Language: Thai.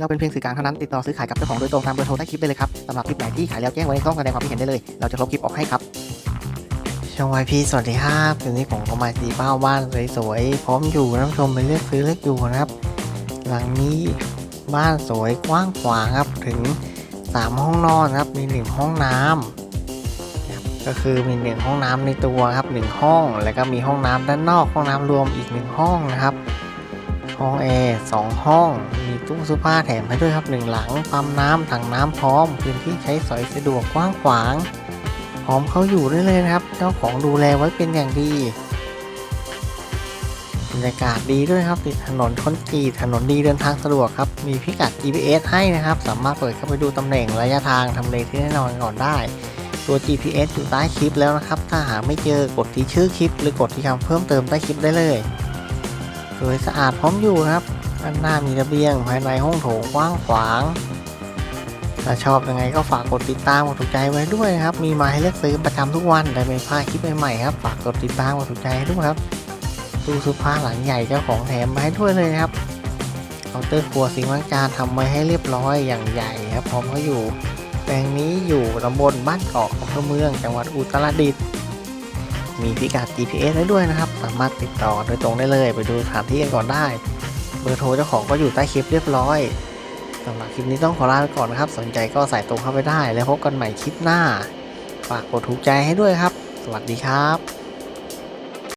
เราเป็นเพียงสื่อกลางเท่านั้นติดต่อซื้อขายกับเจ้าของโดยตรงตามเบอร์โทรใต้คลิปได้เลยครับสำหรับคลิปไหนที่ขายแล้วแจ้งไว้ในช่องแสดงความคิดเห็นได้เลย เราจะลบคลิปออกให้ครับช่องวายพีสวัสดีครับวันนี้ผมก็มาตีเป้าบ้านสวยๆพร้อมอยู่นะท่านผู้ชมไปเลือกซื้อเลือกอยู่นะครับ หลังนี้บ้านสวยกว้างขวางครับถึง 3 ห้องนอนครับมี 1 ห้องน้ำก็คือมี 1 ห้องน้ำในตัวครับ 1 ห้องแล้วก็มีห้องน้ำด้านนอกห้องน้ำรวมอีก 1 ห้องนะครับ ห้องแอร์สองห้อง มีตู้เสื้อผ้าแถมให้ด้วยครับหนึ่งหลัง ปั๊มน้ำถังน้ำพร้อม พื้นที่ใช้สอยสะดวกกว้างขวาง พร้อมเขาอยู่ได้เลยนะครับ เจ้าของดูแลไว้เป็นอย่างดีบรรยากาศดีด้วยครับ ติดถนนคอนกรีตถนนดีเดินทางสะดวกครับ มีพิกัด GPS ให้นะครับ สามารถเปิดเข้าไปดูตำแหน่งระยะทางทำเลที่แน่นอนก่อนได้ ตัว GPS อยู่ใต้คลิปแล้วนะครับ ถ้าหาไม่เจอกดที่ชื่อคลิป หรือกดที่คำเพิ่มเติมใต้คลิปได้เลย สวยสะอาดพร้อมอยู่ครับด้านหน้ามีระเบียง ภายในห้องโถงกว้างขวาง ถ้าชอบยังไงก็ฝากกดติดตามกดถูกใจไว้ด้วยนะครับ มีมาให้เลือกซื้อประจำทุกวันได้ไม่พลาดคลิปใหม่ๆครับ ฝากกดติดตามกดถูกใจให้ด้วยครับตู้สื้อผ้าหลังใหญ่เจ้าของแถมมาให้ด้วยเลยครับเคาน์เตอร์ครัวสิงห์ล้างจานทำไว้ให้เรียบร้อยอย่างใหญ่ครับพร้อมก็อยู่ แปลงนี้อยู่ตำบลบ้านเกาะอำเภอเมือง จังหวัดอุตรดิตถ์ มีพิกัด GPS ได้ด้วยนะครับ สามารถติดต่อโดยตรงได้เลย ไปดูสถานที่กันก่อนได้ เบอร์โทรเจ้าของก็อยู่ใต้คลิปเรียบร้อยสำหรับคลิปนี้ต้องขอลาไปก่อนนะครับ สนใจก็ใส่ตรงเข้าไปได้ แล้วพบกันใหม่คลิปหน้า ฝากกดถูกใจให้ด้วยครับ สวัสดีครับ